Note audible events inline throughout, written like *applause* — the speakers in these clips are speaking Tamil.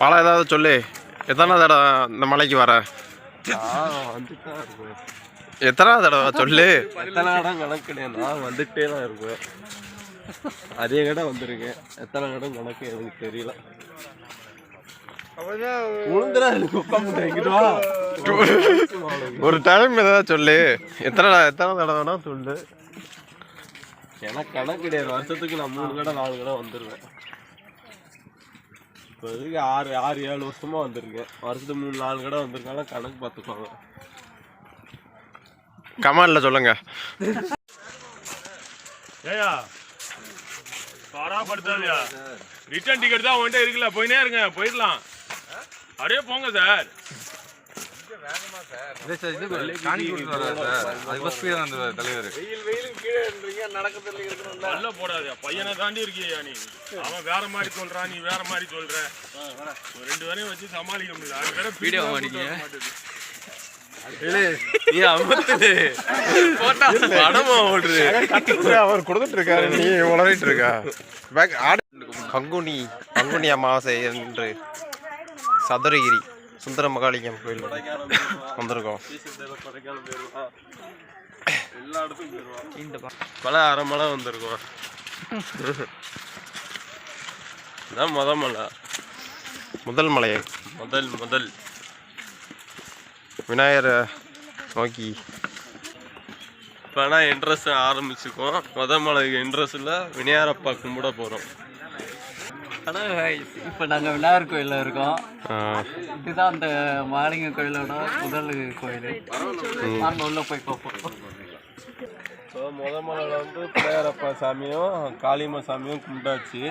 பாலம் ஏதாவது சொல்லு. எத்தனை தடவை இந்த மலைக்கு வர? எத்தனை தடவை சொல்லு. எத்தனை இடம் கணக்கு நான் வந்துட்டே தான் இருக்கேன் அதே இடம் வந்திருக்கேன். எத்தனை இடம் கணக்கு எனக்கு தெரியல. ஒரு டைம் ஏதாவது சொல்லு. எத்தனை எத்தனை தடவை வேணா சொல்லு. எனக்கு கணக்கு கிடையாது. வருஷத்துக்கு நான் மூணு கடை நாலு கடை வந்துருவேன். இப்போ இதுக்கு ஆறு ஆறு ஏழு வருஷமா வந்திருக்கேன். வருஷத்துக்கு மூணு நாலு கடை வந்திருக்காங்க கணக்கு பார்த்துக்கோங்க. கமாண்டில் சொல்லுங்க. ஏயா பாடாப்படுத்தாதியா ரிட்டர்ன் டிக்கெட் தான் உன்கிட்ட இருக்குல்ல போயினே இருங்க போயிடலாம். அப்படியே போங்க சார் நல்ல போடாதயா பையனை தாண்டி இருக்கியா நீ? அவன் வேற மாதிரி சொல்றான் நீ வேற மாதிரி சொல்ற. ரெண்டு பேரையும் வச்சு சமாளிக்க முடியல. அது வேற வீடியோ மாட்டேங்குது. நீ அமர்த்து போட்டா படமா ஓடுறது அவர் கொடுத்துட்டு இருக்காரு நீ உளறிட்டு இருக்கா? பங்குனி பங்குனி அமாவாசை என்று சதுரகிரி. சுந்தர மகாலிங்கம் கோயில். வந்திருக்கோம். எல்லா இடத்துக்கும் பல அரை மலை வந்திருக்கோம். இதான் முத மலை. முதல் மலை. முதல் முதல். விநாயகரை நோக்கி. இப்போ ஆனால் என்ட்ரஸ் ஆரம்பிச்சுக்கோம் முத மலைக்கு என்ட்ரஸில் விநாயகரப்பா கும்பிட போகிறோம் ஆனால் இப்போ நாங்கள் விநாயகர் கோயிலில் இருக்கோம். இதுதான் அந்த மாலிங்க கோயிலோட முதல் கோயில். நாங்கள் உள்ளே போய் பார்ப்போம். ஸோ முத மலையில் வந்து பிள்ளையாரப்பா சாமியும் காளியம்மா சாமியும் கும்பிட்டாச்சு.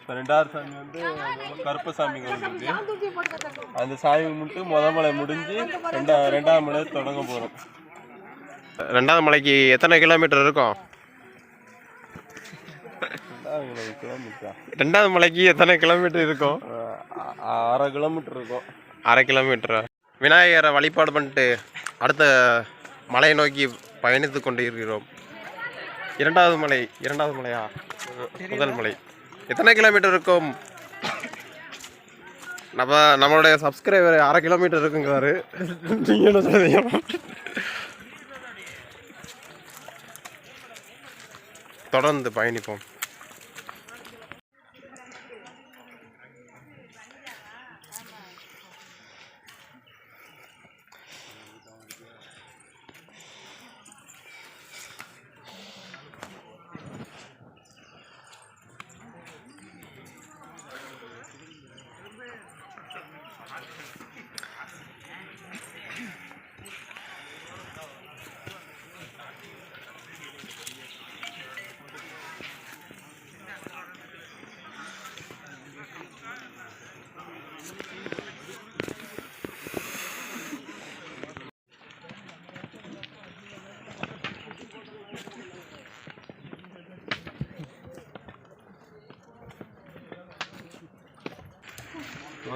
இப்போ ரெண்டாவது சாமி வந்து கருப்பசாமி கோயில் இருக்கு அந்த சாமி கும்பிட்டு முத மலை முடிஞ்சு ரெண்டா ரெண்டாவது மலை தொடங்க போகிறோம் ரெண்டாவது மலைக்கு எத்தனை கிலோமீட்டர் இருக்கும்? கிலோமீட்டர் ரெண்டாவது மலைக்கு எத்தனை கிலோமீட்டர் இருக்கும்? அரை கிலோமீட்டர் இருக்கும். அரை கிலோமீட்டர்? விநாயகரை வழிபாடு பண்ணிட்டு அடுத்த மலையை நோக்கி பயணித்து கொண்டு இருக்கிறோம் இரண்டாவது மலை இரண்டாவது மலையா? முதல் மலை. எத்தனை கிலோமீட்டர் இருக்கும்? நம்ம நம்மளுடைய சப்ஸ்கிரைபர் அரை கிலோமீட்டர் இருக்குங்கிறாரு. நீங்க என்ன சொல்றீங்க? தொடர்ந்து பயணிப்போம்.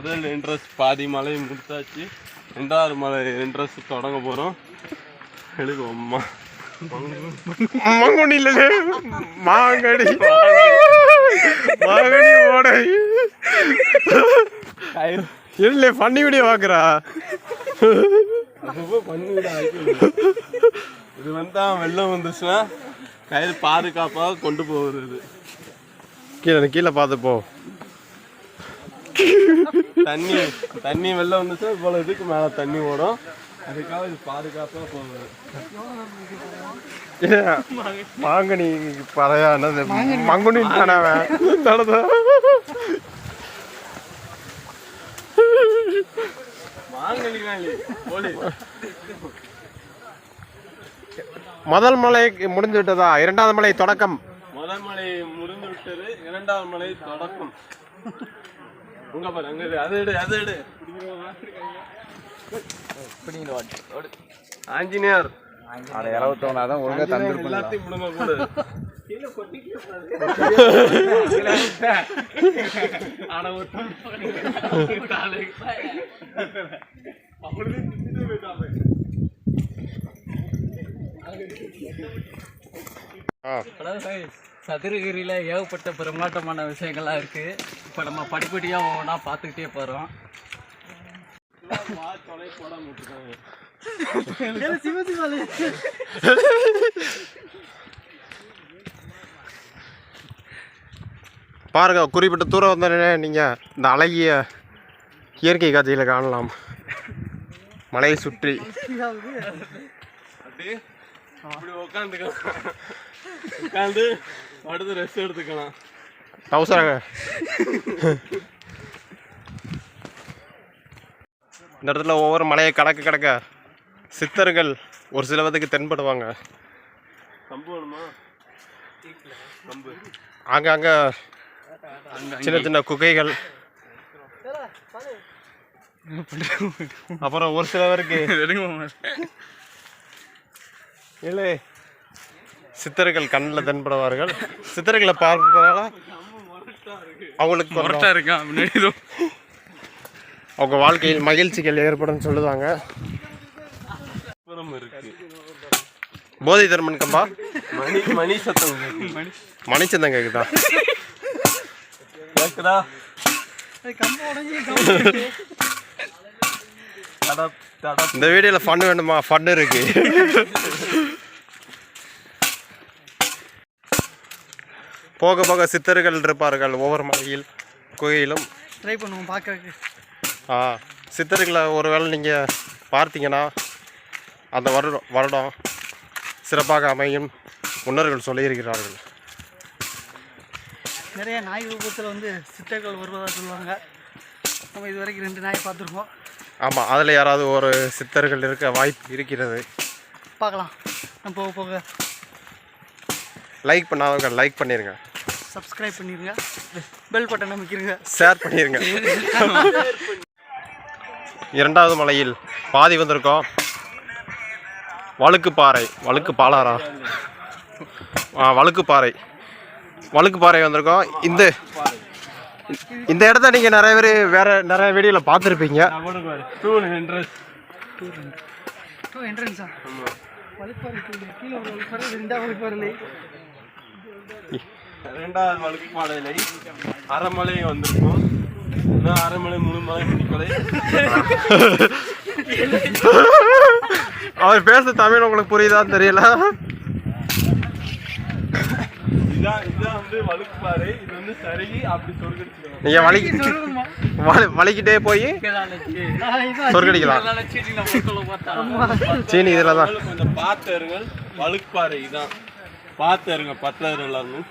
முதல் இன்ட்ரெஸ்ட் பாதி மலை முடித்தாச்சு ரெண்டாவது மலை இன்ட்ரெஸ்ட் தொடங்க போகிறோம் எழுது அம்மா. மங்குனி இல்லையே. மாங்கடி மாங்கடி ஓடை. இல்லை பண்ணி வீடியோ பார்க்குறா? இது வந்து வெள்ளம் வந்துச்சுன்னா கயிறு பாதுகாப்பாக கொண்டு போகுது இது. கீழே கீழே பார்த்து போ. தண்ணி தண்ணி வெள்ளம் வந்துச்சுன்னா இவ்வளோ இதுக்கு மேலே தண்ணி ஓடும். அதுக்காக இது பாதுகாப்பாக போகுது. மாங்கனி பறையா என்னது? மங்குனி தானே அவன்? நடந்தா. முதல் மலை முடிஞ்சு விட்டதா இரண்டாவது மலை தொடக்கம். முதல் மலை முடிந்து விட்டது இரண்டாவது மலை தொடக்கம். பாரு அங்க. அது எடு அது எடு. ஆஞ்சநேயர். இறவத்தோனாதான் ஒழுங்காக ஆஞ்சநேயர் எல்லாத்தையும் முடுங்க கூட ஆ. சதுரகிரியில் ஏகப்பட்ட பிரம்மாண்டமான விஷயங்கள்லாம் இருக்குது இப்போ நம்ம படிப்படியாக ஒவ்வொன்றா பார்த்துக்கிட்டே போகிறோம் பாருங்க குறிப்பிட்ட தூரம் வந்தோடனே நீங்கள் இந்த அழகிய இயற்கை காட்சிகளை காணலாம். மலையை சுற்றி. அப்படியே இப்படி உட்காந்துக்கலாம் உட்காந்து அடுத்து ரெஸ்ட் எடுத்துக்கலாம். அவசரங்க இந்த இடத்துல ஒவ்வொரு மலையை கடக்க கடக்க சித்தர்கள் ஒரு சிலவதுக்கு தென்படுவாங்க. ஆங்காங்க சின்ன சின்ன குகைகள். அப்புறம் ஒரு சிலவருக்கு இல்லை சித்தர்கள் கண்ணில் தென்படுவார்கள். சித்தர்களை பார்ப்பதால அவங்களுக்கு இருக்கான் முன்னாடி அவங்க வாழ்க்கையில் மகிழ்ச்சிகள் ஏற்படும் சொல்லுவாங்க. இருக்கு. போதி தர்மன் கம்பா? மணி மணி சத்தம் கேக்குது. மணிச்சந்தன் கேக்குதா? கேக்குதா? இந்த வீடியோவில் ஃபன் வேணுமா? ஃபன் இருக்கு. போக போக சித்தர்கள் இருப்பார்கள் ஒவ்வொரு மலையில் கோயிலும் ட்ரை பண்ணுவோம் பார்க்கறதுக்கு. ஆ சித்தர்களை ஒருவேளை நீங்கள் பார்த்தீங்கன்னா அந்த வருடம் வருடம் சிறப்பாக அமையும் முன்னோர்கள் சொல்லியிருக்கிறார்கள். நிறைய நாய் ரூபத்தில் வந்து சித்தர்கள் வருவதாக சொல்லுவாங்க. நம்ம இது வரைக்கும் ரெண்டு நாய் பார்த்துருக்கோம். ஆமாம் அதில் யாராவது ஒரு சித்தர்கள் இருக்க வாய்ப்பு இருக்கிறது. பார்க்கலாம். நம்ம போக போக. லைக் பண்ணாதவங்க லைக் பண்ணிடுங்க சப்ஸ்கிரைப் பண்ணிடுங்க பெல் பட்டன் அமைக்கிறங்க ஷேர் பண்ணிடுங்க இரண்டாவது மலையில் பாதி வந்திருக்கோம். வழுக்குப்பாறை வழுக்கு பாலாரா? ஆ வழுக்குப்பாறை வழுக்குப்பாறை வந்திருக்கோம். இந்த இந்த இடத்த நீங்கள் நிறைய பேர் வேற நிறைய வீடியோவில் பார்த்துருப்பீங்க. ரெண்டாவது மலைக்கு பாடலை அரைமலையும் வந்திருக்கும். இன்னும் அரைமலை முழு மலை பிடிக்கலை அவர் பேச தமிழ் உங்களுக்கு புரியுதான்னு தெரியல. இதான் இதான் வந்து வழுக்குப்பாறை இது வந்து சருகி அப்படி சொர்க்கடிச்சுக்கலாம் நீங்கள் வலிக்கு வலி வலிக்கிட்டே போய் சொர்க்கடிக்கலாம் சீனி. இதில் தான் வழுக்குப்பாறை இதான். பார்த்து இருங்க பத்தர் எல்லாரும்.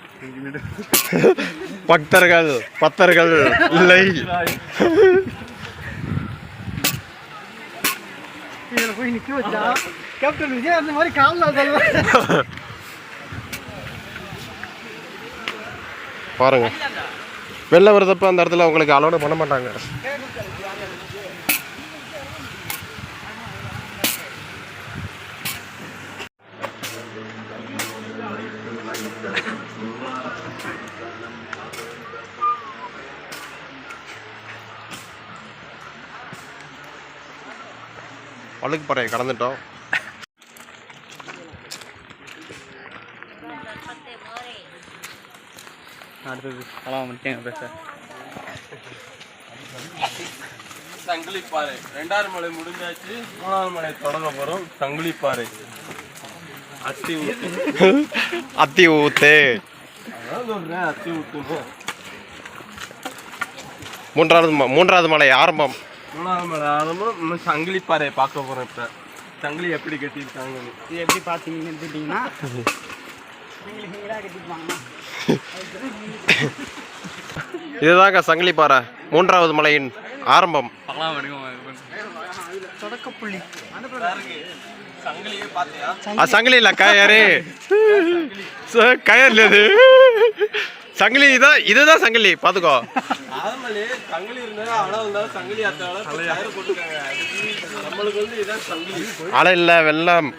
பக்தர்கள் பக்தர்கள் இல்லை. போய் நிற்க வச்சா கேப்டன் விஜய் அந்த மாதிரி காலில் பாருங்க. வெளில வருதப்ப அந்த இடத்துல உங்களுக்கு அலோடு பண்ண மாட்டாங்க. வழுக்கு பறையை கடந்துட்டோம். அடுத்தது பேச. சங்கிலிப்பாறை ரெண்டாவது மலை முடிஞ்சாச்சு மூணாவது மலை தொடங்க போறோம். சங்கிலிப்பாறை அத்தி ஊத்து. அத்தி ஊத்து. அதான் அத்தி ஊத்துன்னு. மூன்றாவது மூன்றாவது மலை ஆரம்பம். மூணாவது இன்னும் சங்கிலிப்பாறையை பார்க்க போறோம் இப்ப. சங்கிலி எப்படி கட்டியிருக்காங்கன்னு. இது எப்படி பார்த்தீங்கன்னு எடுத்துக்கிட்டிங்கன்னா இதுதாங்க சங்கிலிப்பாறை மூன்றாவது மலையின் ஆரம்பம். தொடக்கப்புள்ளி. சங்கிலி இல்ல கயர் இது. சங்கிலி இதான் இதுதான் சங்கிலி பாத்துக்கோ. அலை இல்ல வெள்ளம்.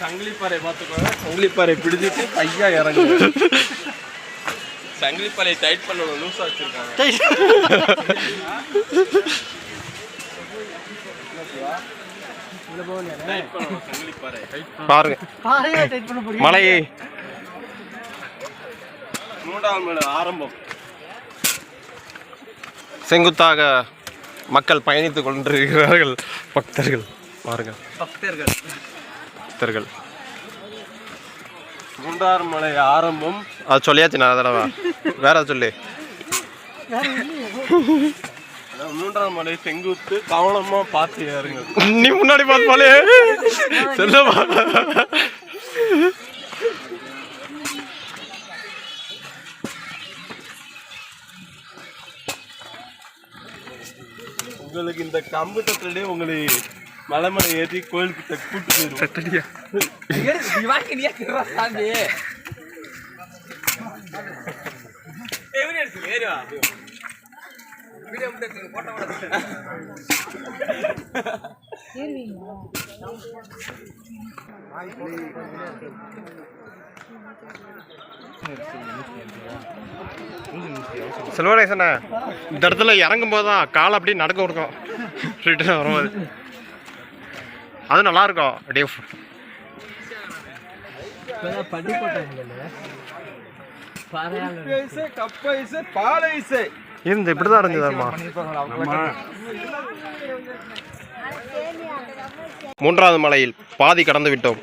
சங்கிலிப்பாறை பார்த்துக்கோங்க சங்கிலிப்பாறை பிடிச்சிட்டு கையா இறங்கு. சங்கிலிப்பாறை டைட் பண்ணணும் லூஸா வச்சிருக்காங்க பாருங்க. பாறையாக டைட் பண்ண போறீங்க மலை மூன்றாவது மலை ஆரம்பம். செங்குத்தாக மக்கள் பயணித்துக் கொண்டிருக்கிறார்கள். பக்தர்கள் பாருங்க பக்தர்கள். பக்தர்கள். மலை ஆரம்பம். அது சொல்லியாச்சு நான் தடவை? வேற சொல்லு. அதான் மூன்றாம் மலை செங்குத்து கவனமா பார்த்து ஏறுங்க நீ முன்னாடி பார்த்தாலே சொல்லவா? உங்களுக்கு இந்த கம்பு தட்டிலே உங்களை மலை மலை ஏற்றி கோயிலுக்கு கூட்டு போயிடும் செல்வநேசண்ணா இந்த இடத்துல இறங்கும் போது தான் காலை அப்படியே நடக்க கொடுக்கும். ரிட்டர்ன் வரும்போது. அது நல்லா இருக்கும் அப்படியே இருந்து இப்படிதான் இருந்ததுமா? மூன்றாவது மலையில் பாதி கடந்து விட்டோம்.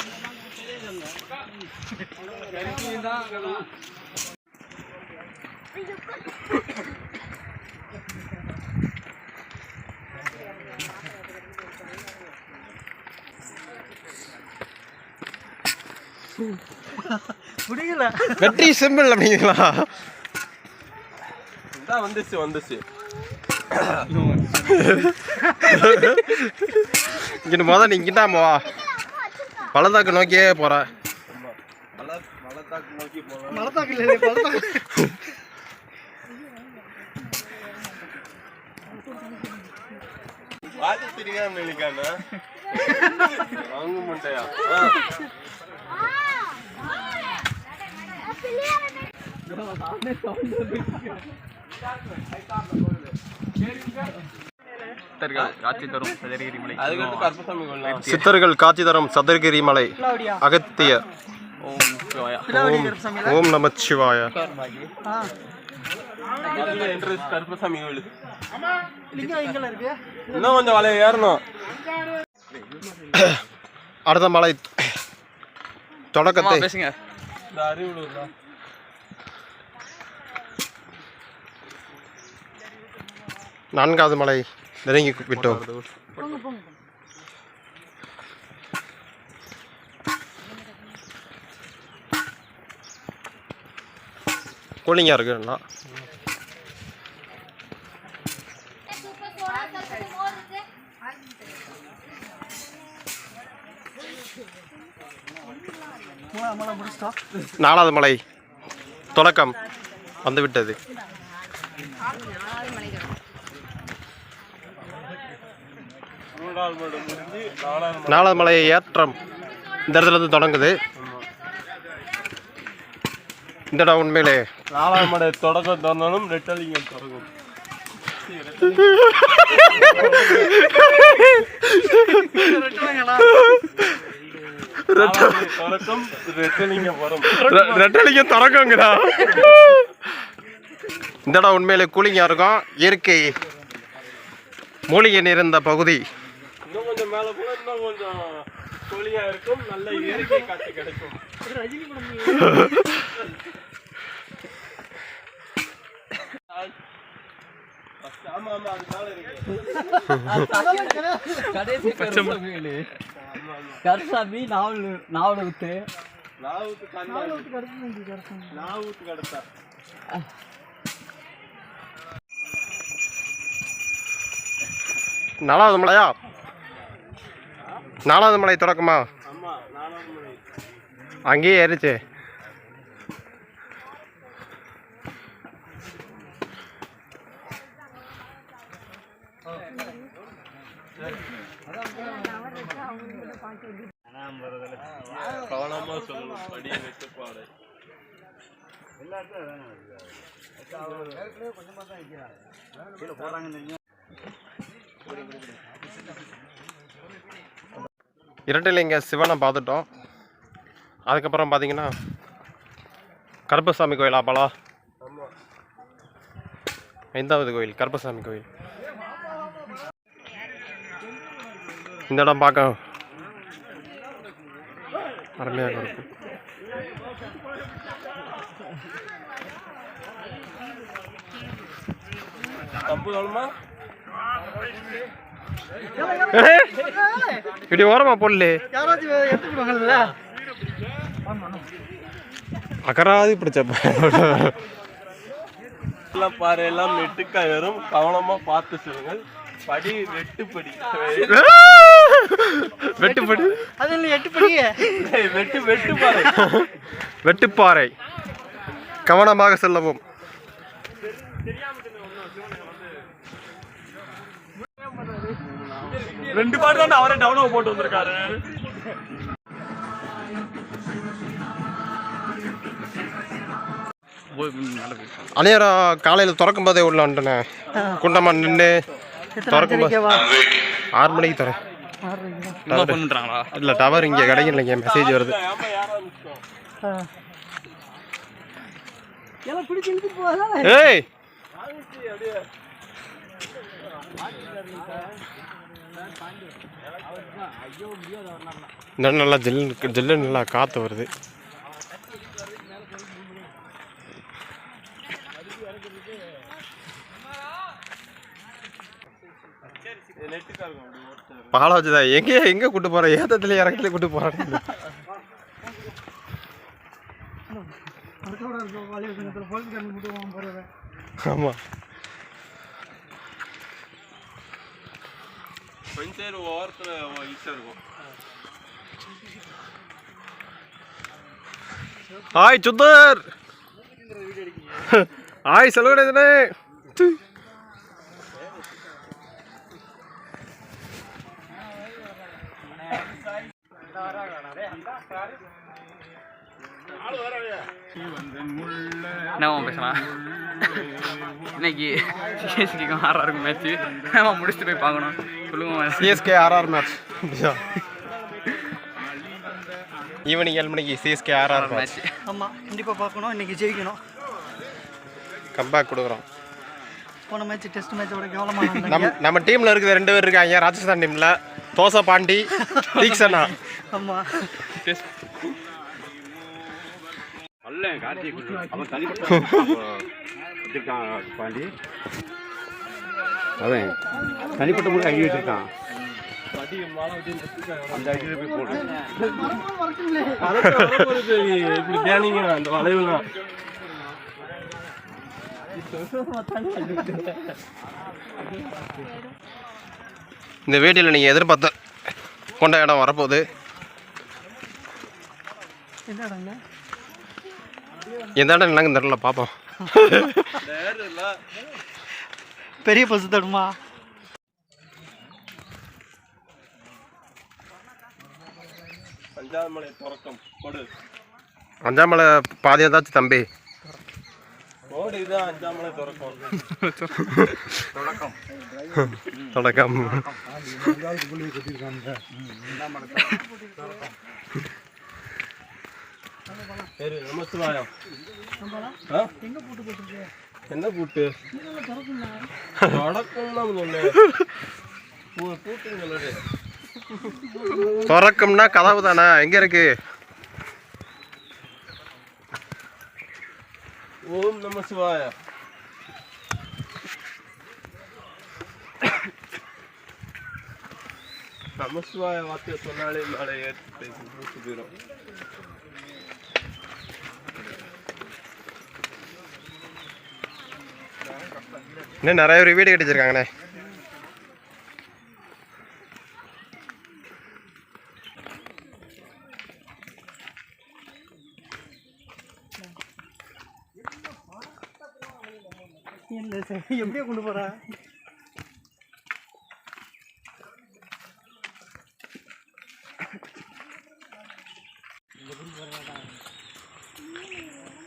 முடியல வெற்றி சிம்பிள் அப்படிங்களா? இதான் வந்துச்சு வந்துச்சு. இங்கிட்டு முத நீ இங்கிட்டா வா பள்ளத்தாக்கு நோக்கியே போற. தெரியாம நினைக்கான வாங்க முட்டையா காட்சி தரும் சதுரகிரி மலை அதுக்கு கருப்பசாமி கொள்ளலாம் சித்தர்கள் காட்சி தரும் சதுரகிரி மலை. அகத்திய. ஓம் சிவாயா. கருப்பசாமி கோயில். எங்கல இருக்கு? இன்னும் கொஞ்சம் வலைய ஏறணும். அடுத்த மலை. தொடக்கத்தை இந்த அறிவுலூர்ல நான்காவது மலை நெருங்கி விட்டோம். கூலிங்காக இருக்குண்ணா நாலாவது மலை தொடக்கம் வந்துவிட்டது. நாலாவது மலை ஏற்றம் இந்த இடத்துல இருந்து தொடங்குது. இந்த இடம் உண்மையிலே நாலாவது மலை தொடக்கம் திறந்தாலும் ரெட்டலிங்கம் தொடங்கும் நாலாவது *laughs* தொடக்கம் ரெட்டலிங்கம் வரும். ரெ- ரெட்டலிங்கம் தொடக்கங்கிறா இந்த இடம் உண்மையிலே கூலிங்காக இருக்கும். இயற்கை மூலிகை நிறைந்த பகுதி. இன்னும் கொஞ்சம் மேல போனா இன்னும் கொஞ்சம் கூலிங்கா இருக்கும். நல்ல இயற்கை காட்சி கிடைக்கும். ரஜினி *laughs* படம் ஆமா ஆமா அது மேல இருக்கு கடைசி கருசாமி நாவல் நாவல் நாலாவது மலையா நாலாவது மலை தொடக்கமா அங்கேயே ஏறிச்சு. இரட்டிலிங்க சிவனை பார்த்துட்டோம். அதுக்கப்புறம் பார்த்தீங்கன்னா கருப்பசாமி கோயில் ஆப்பாளா ஐந்தாவது கோயில் கருப்பசாமி கோயில். இந்த இடம் பார்க்க அருமையாக இருக்கும் இப்படி ஓரமா போடல அகராதி பிடிச்ச எல்லாம் பாரு எல்லாம் மெட்டுக்கா வரும் கவனமா பார்த்து சொல்லுங்கள். படி வெட்டு படி வெட்டுப்படி? அது இல்லை எட்டு படி ஏய், வெட்டு வெட்டு பாரு வெட்டுப்பாறை. கவனமாக செல்லவும். ரெண்டு பாட்டு தான் அவரே டவுன் போட்டு வந்திருக்காரு. அணியரா காலையில் திறக்கும் போதே உள்ள வந்துட்டேனே. குண்டம்மா நின்று திறக்கும் போது ஆறு மணிக்கு தரேன் இல்லை டவர் இங்கே கிடைக்கலைங்க மெசேஜ் வருது. ஏய்! இன்னும் நல்லா ஜில் ஜில்லு நல்லா காற்று வருது. பாலாஜி தான் எங்கே எங்கே கூட்டு போகிறேன் ஏத்தத்துல இறக்கத்துல கூட்டு போகிறேன் ஆமாம் ஓரத்துல இருக்கும். ஹாய் சுத்தர் ஹாய் சொல்ல கிடையாதுனே என்னவா பேசலாம் *laughs* இன்னைக்கு சிஎஸ்கேக்கும் ஆர்ஆருக்கும் மேட்ச்சு நம்ம முடிச்சுட்டு போய் பார்க்கணும். சொல்லுங்க சிஎஸ்கே ஆர்ஆர் மேட்ச் ஈவினிங் ஏழு மணிக்கு சிஎஸ்கே ஆர்ஆர் மேட்ச் ஆமாம் கண்டிப்பாக பார்க்கணும். இன்னைக்கு ஜெயிக்கணும். கம்பேக் கொடுக்குறோம். போன மேட்ச் டெஸ்ட் மேட்சோட கேவலமாக நம்ம நம்ம டீமில் இருக்கிற ரெண்டு பேர் இருக்காங்க. ராஜஸ்தான் டீமில் தோசை பாண்டி தீக்ஷனா. ஆமாம் பாண்டி. அவன் தனிப்பட்ட முறை ஐடி வச்சிருக்கான். அந்த வளைவுலாம் இந்த வீடியோவில் நீங்கள் எதிர்பார்த்த கொண்ட இடம் வரப்போகுது. என்ன இடங்க? எந்த இடம் என்னங்க தெரியல பார்ப்போம் பெரிய பசு தடுமா? அஞ்சாவது மலை தொடக்கம் கொடு. அஞ்சாம் மலை பாதி ஏதாச்சும் தம்பி. தொடக்கம். தொடக்கம். சரி ஆ? என்ன பூட்டு? தொடக்கம் தான் சொன்னேன் பூ- பூட்டுன்னு சொல்லு திறக்கும்னா கதவு தானே? எங்கே இருக்கு? ஓம் நம சிவாய நமசிவாய வார்த்தையை சொன்னாலே மேலே ஏற்று போயிடும் இன்னும் நிறைய பேர் வீடு கட்டிச்சிருக்காங்கண்ணே. எப்படியே கொண்டு போகிறா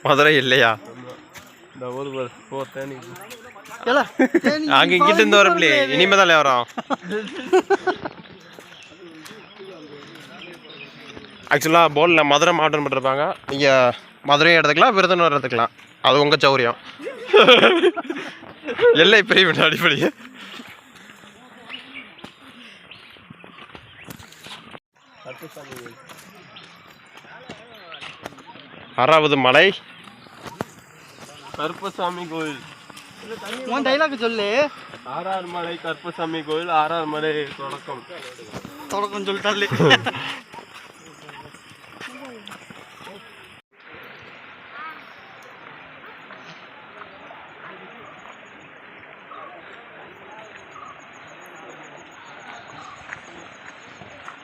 மதுரை இல்லையா? இந்த ஒரு போ தேனி ஏல அங்க இங்கிட்ட இருந்து வரப்பில்லே இனிமே தான் வரோம். ஆக்சுவலாக போர்டில் மதுரை மாவட்டம் போட்டிருப்பாங்க. நீங்கள் மதுரையும் எடுத்துக்கலாம் விருதுநகர் எடுத்துக்கலாம். அது உங்க சௌரியம். எல்லை பிரிவின் அடிப்படையே ஆறாவது மலை. கருப்பசாமி கோயில். உன் டைலாக் சொல்லு. ஆறார் மலை கருப்பசாமி கோயில் ஆறார் மலை தொடக்கம். தொடக்கம் சொல்லிட்டாலே.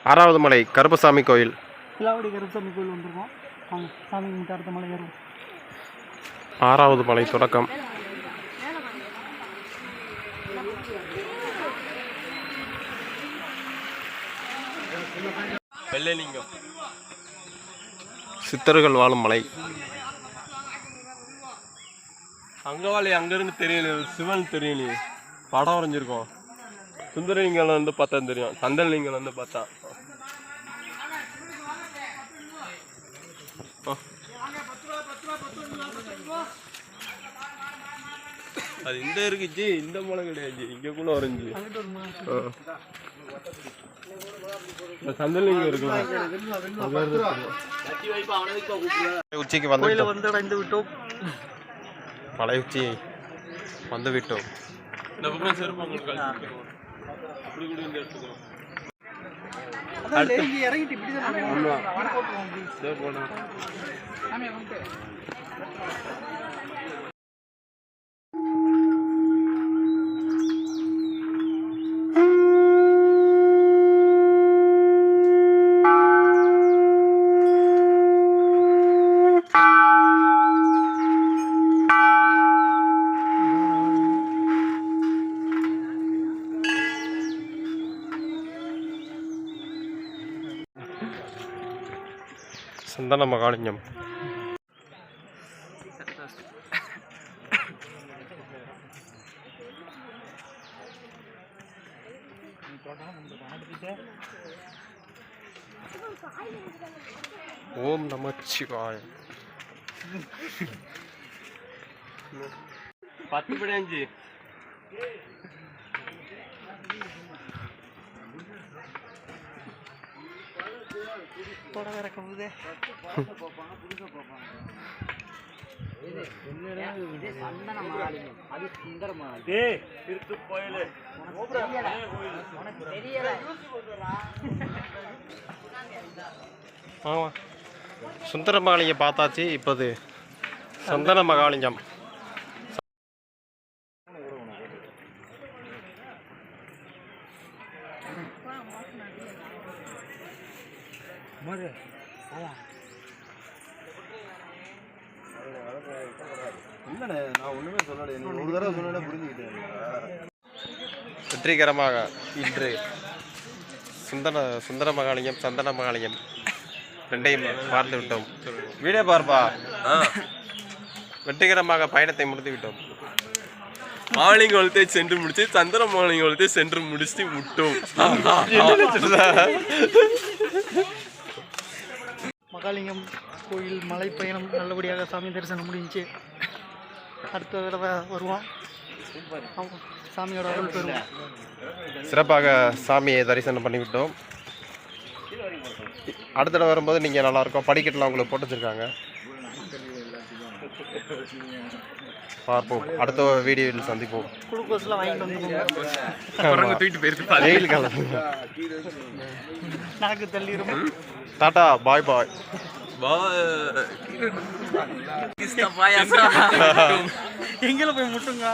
ஆறாவது மலை கருப்பசாமி கோயில். பிலாவடி கருப்பசாமி கோயில் வந்திருக்கோம். வாங்க சாமி கும்பிட்டு அடுத்த மலை ஏறுவோம். ஆறாவது மலை தொடக்கம். வெள்ளைலிங்கம். சித்தர்கள் வாழும் மலை. அங்கவாளி அங்கிருந்து தெரியல சிவன் தெரியலையே. படம் வரைஞ்சிருக்கோம். சுந்தரலிங்கம் வந்து பார்த்தா தெரியும். சந்தனலிங்கம் வந்து பார்த்தா. அது இந்த இருக்குச்சு இந்த மலை கிடையாது. இங்க கூட வரைஞ்சு இருந்து தெரியும். உச்சிக்கு வந்து வந்து அடைந்து விட்டோம். மலை உச்சி வந்து விட்டோம். செருப்பு இதோ போனோம் சந்தன மகாலிங்கம். ஓம் நமச்சிவாய பத்து படி வேற கவுதே ஆமா. சுந்தர மகாலிங்கம் பார்த்தாச்சு இப்போது சந்தன மகாலிங்கம் இல்லண்ணே நான் ஒண்ணுமே சொல்லலை நீ ஒரு தடவை சொன்னே புரிஞ்சுக்கிட்டேன் வெற்றிகரமாக இன்று சுந்தர சுந்தர மகாலிங்கம் சந்தன மகாலிங்கம் ரெண்டையும் பார்த்து விட்டோம். வீடியோ பார்ப்பா. வெற்றிகரமாக பயணத்தை முடித்து விட்டோம். மாலிங்கோலத்தை சென்று முடிச்சு சந்திர மாலிங்கோலத்தை சென்று முடிச்சுட்டு முட்டும் மகாலிங்கம் கோயில் மலை பயணம் நல்லபடியாக சாமி தரிசனம் முடிஞ்சுச்சு அடுத்த தடவை வருவோம். ஆமா, சாமியோட அருள் பெறுவோம் சிறப்பாக சாமியை தரிசனம் பண்ணிவிட்டோம். அடுத்த தடவை வரும்போது நீங்கள் நல்லாயிருக்கும். படிக்கட்டுலாம் உங்களுக்கு போட்டு வச்சிருக்காங்க. பார்ப்போம். அடுத்த வீடியோவில் சந்திப்போம். குளுக்கோஸ்லாம் வாங்கிட்டு வந்துருவோம் தூக்கிட்டு போயிருக்கு வெயில் காலம். நாக்கு தள்ளிடும் டாட்டா பாய் பாய். எங்கே போய் முட்டுங்க.